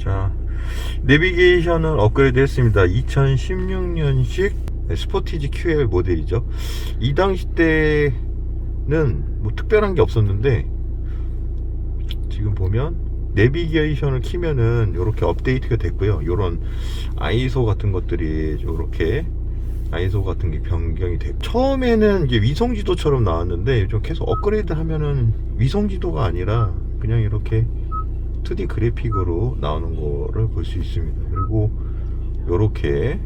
자, 내비게이션을 업그레이드 했습니다. 2016년식 스포티지 QL 모델이죠. 이 당시 때는 뭐 특별한 게 없었는데, 지금 보면 내비게이션을 키면은 이렇게 업데이트가 됐고요. 요런 아이소 같은 것들이 이렇게 아이소 같은 게 변경이 돼. 처음에는 이제 위성 지도처럼 나왔는데 좀 계속 업그레이드 하면은 위성 지도가 아니라 그냥 이렇게 2D 그래픽으로 나오는 거를 볼 수 있습니다. 그리고 요렇게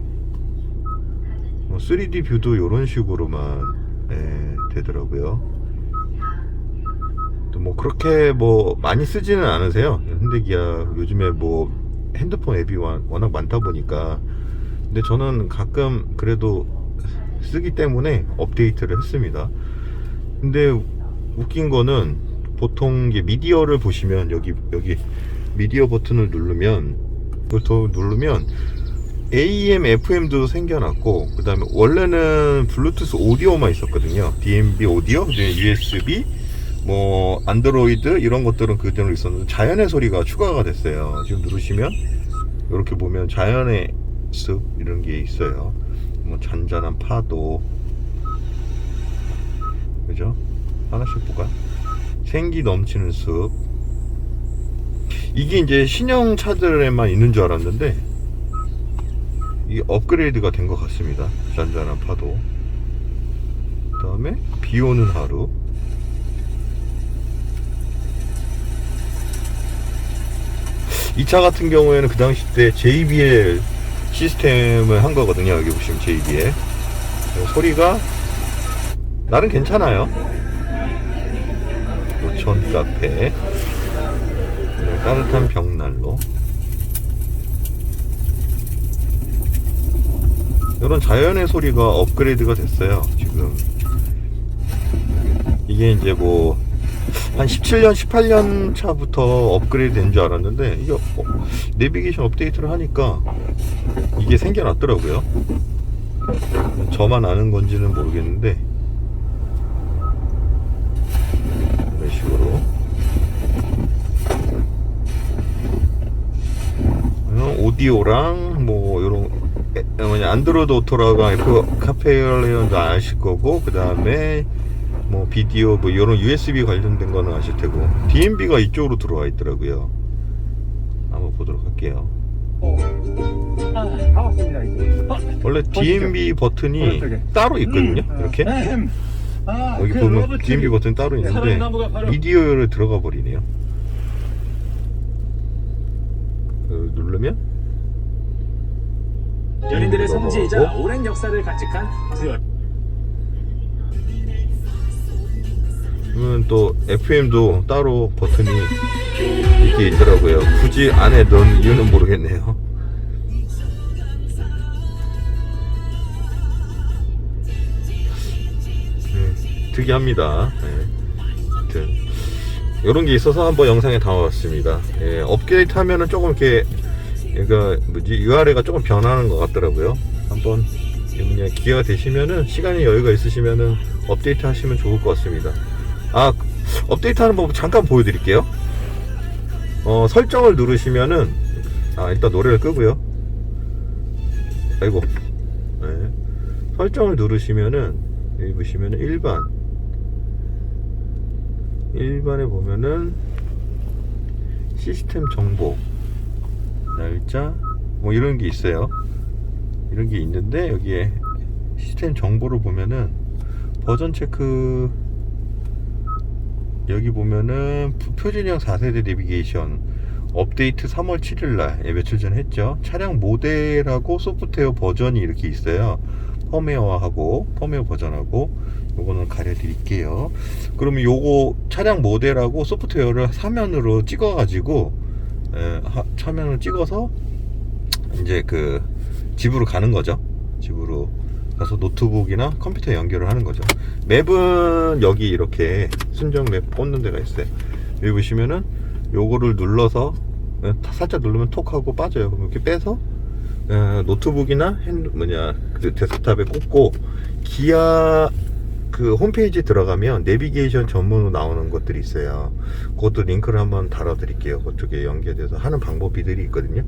뭐 3D 뷰도 이런 식으로만 예, 되더라고요. 또뭐 그렇게 뭐 많이 쓰지는 않으세요. 현대기아 요즘에 뭐 핸드폰 앱이 와- 워낙 많다 보니까 근데 저는 가끔 그래도 쓰기 때문에 업데이트를 했습니다. 근데 웃긴 거는 보통 이게 미디어를 보시면 여기 여기 미디어 버튼을 누르면 더 누르면 AM, FM도 생겨났고 그 다음에 원래는 블루투스 오디오만 있었거든요. DMB 오디오, USB, 뭐 안드로이드 이런 것들은 그대로 있었는데 자연의 소리가 추가가 됐어요. 지금 누르시면 이렇게 보면 자연의 습 이런 게 있어요. 뭐 잔잔한 파도, 그죠? 하나씩 볼까? 생기 넘치는 숲. 이게 이제 신형 차들에만 있는 줄 알았는데 이 업그레이드가 된 것 같습니다. 잔잔한 파도. 그다음에 비 오는 하루. 이 차 같은 경우에는 그 당시 때 JBL 시스템을 한 거거든요. 여기 보시면 JBL. 소리가 나름 괜찮아요. 노천 카페. 네, 따뜻한 벽난로. 이런 자연의 소리가 업그레이드가 됐어요. 지금 이게 이제 뭐 한 17년, 18년 차부터 업그레이드 된 줄 알았는데 이게 어, 내비게이션 업데이트를 하니까 이게 생겨났더라고요. 저만 아는 건지는 모르겠는데 이런 식으로 어, 오디오랑 뭐 이런 뭐냐 안드로이드 오토라가 그 카페얼레온도 아실 거고 그 다음에 뭐 비디오 뭐 이런 USB 관련된 거는 아실 테고 DMB가 이쪽으로 들어와 있더라고요. 한번 보도록 할게요. 이제. 아, 원래 DMB 버튼이. 따로 있거든요. 음, 이렇게 음. 아, 여기 그 보면 로봇이 DMB 버튼 따로 있는데 바로 미디어를 들어가 버리네요. 그 누르면 연인들의 가 성지이자 나오고 오랜 역사를 간직한 듀얼. 그러면 또 FM도 따로 버튼이 이렇게 있더라고요. 굳이 안에 넣은 이유는 모르겠네요. 특이합니다. 네. 이런 게 있어서 한번 영상에 담아봤습니다. 예, 업데이트 하면은 조금 이렇게 그러니까 뭐지 URL가 조금 변하는 것 같더라고요. 한번 그냥 기회가 되시면은 시간이 여유가 있으시면은 업데이트 하시면 좋을 것 같습니다. 아 업데이트 하는 법 잠깐 보여드릴게요 어 설정을 누르시면은 아 일단 노래를 끄고요 아이고 네. 설정을 누르시면은 여기 보시면은 일반. 일반에 보면은 시스템 정보 날짜 뭐 이런 게 있어요. 이런 게 있는데 여기에 시스템 정보를 보면은 버전 체크 여기 보면은 표준형 4세대 내비게이션 업데이트 3월 7일 날 예, 며칠 전에 했죠. 차량 모델하고 소프트웨어 버전이 이렇게 있어요 펌웨어하고 펌웨어 버전하고 요거는 가려드릴게요 그러면 요거 차량 모델하고 소프트웨어를 화면으로 찍어 가지고 화면을 찍어서 이제 그 집으로 가는 거죠 집으로 가서 노트북이나 컴퓨터에 연결을 하는 거죠. 맵은 여기 이렇게 순정 맵 꽂는 데가 있어요. 여기 보시면은 요거를 눌러서 예, 살짝 누르면 톡 하고 빠져요. 그럼 이렇게 빼서 예, 노트북이나 핸드 뭐냐 그 데스크탑에 꽂고 기아 그 홈페이지 들어가면 내비게이션 전문으로 나오는 것들이 있어요. 그것도 링크를 한번 달아드릴게요. 그쪽에 연계돼서 하는 방법이들이 있거든요.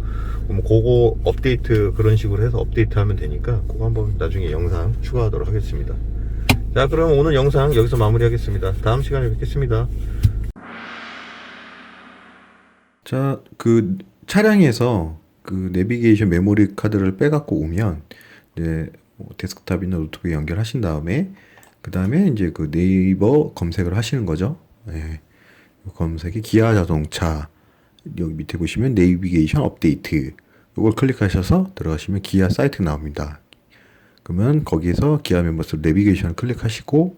그럼 그거 업데이트 그런 식으로 해서 업데이트하면 되니까 그거 한번 나중에 영상 추가하도록 하겠습니다. 자, 그럼 오늘 영상 여기서 마무리하겠습니다. 다음 시간에 뵙겠습니다. 자, 그 차량에서 그 내비게이션 메모리 카드를 빼갖고 오면 이제 뭐 데스크탑이나 노트북에 연결하신 다음에 그 다음에 이제 그 네이버 검색을 하시는 거죠. 예. 검색이 기아 자동차 여기 밑에 보시면 내비게이션 업데이트 이걸 클릭하셔서 들어가시면 기아 사이트 나옵니다. 그러면 거기에서 기아 멤버스 내비게이션을 클릭하시고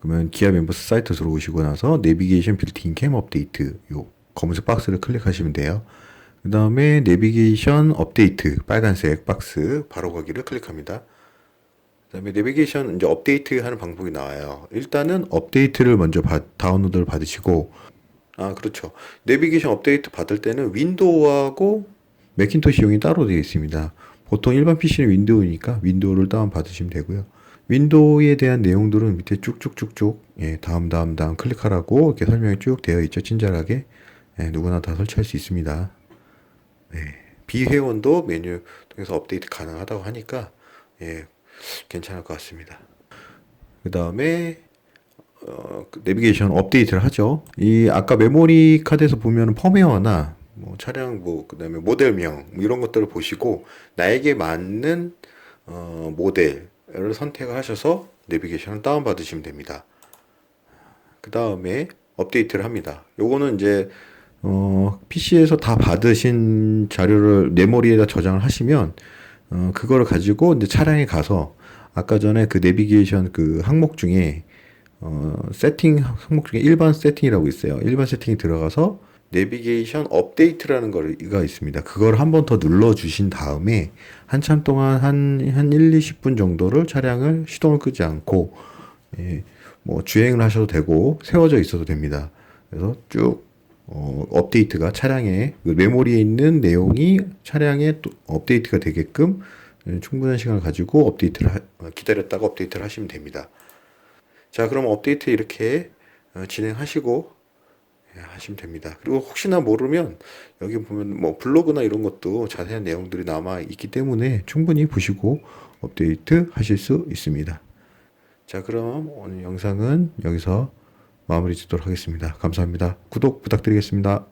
그러면 기아 멤버스 사이트 들어오시고 나서 내비게이션 빌트인 캠 업데이트 요 검은색 박스를 클릭하시면 돼요. 그 다음에 내비게이션 업데이트 빨간색 박스 바로 거기를 클릭합니다. 그 다음에 내비게이션 이제 업데이트 하는 방법이 나와요. 일단은 업데이트를 먼저 받- 다운로드를 받으시고 아 그렇죠. 내비게이션 업데이트 받을 때는 윈도우하고 맥킨토시용이 따로 되어 있습니다. 보통 일반 PC는 윈도우니까 윈도우를 다운 받으시면 되고요. 윈도우에 대한 내용들은 밑에 쭉쭉쭉쭉 예, 다음 다음 다음 클릭하라고 이렇게 설명이 쭉 되어 있죠. 친절하게 예, 누구나 다 설치할 수 있습니다. 네, 비회원도 메뉴 통해서 업데이트 가능하다고 하니까 예, 괜찮을 것 같습니다. 그 다음에 어, 그 내비게이션 업데이트를 하죠. 이 아까 메모리 카드에서 보면 펌웨어나 뭐 차량 뭐 그다음에 모델명 뭐 이런 것들을 보시고 나에게 맞는 어, 모델을 선택을 하셔서 내비게이션을 다운 받으시면 됩니다. 그 다음에 업데이트를 합니다. 요거는 이제 어, PC에서 다 받으신 자료를 메모리에다 저장을 하시면 어, 그거를 가지고 이제 차량에 가서 아까 전에 그 내비게이션 그 항목 중에 어, 세팅 항목 중에 일반 세팅이라고 있어요. 일반 세팅이 들어가서 내비게이션 업데이트라는 거가 있습니다. 그걸 한 번 더 눌러 주신 다음에 한참 동안 한, 한 1, 20분 정도를 차량을 시동을 끄지 않고 예, 뭐 주행을 하셔도 되고 세워져 있어도 됩니다. 그래서 쭉 어, 업데이트가 차량에 그 메모리에 있는 내용이 차량에 또 업데이트가 되게끔 예, 충분한 시간을 가지고 업데이트를 하- 어, 기다렸다가 업데이트를 하시면 됩니다. 자, 그럼 업데이트 이렇게 어, 진행하시고 예, 하시면 됩니다. 그리고 혹시나 모르면 여기 보면 뭐 블로그나 이런 것도 자세한 내용들이 남아 있기 때문에 충분히 보시고 업데이트 하실 수 있습니다. 자, 그럼 오늘 영상은 여기서 마무리 짓도록 하겠습니다. 감사합니다. 구독 부탁드리겠습니다.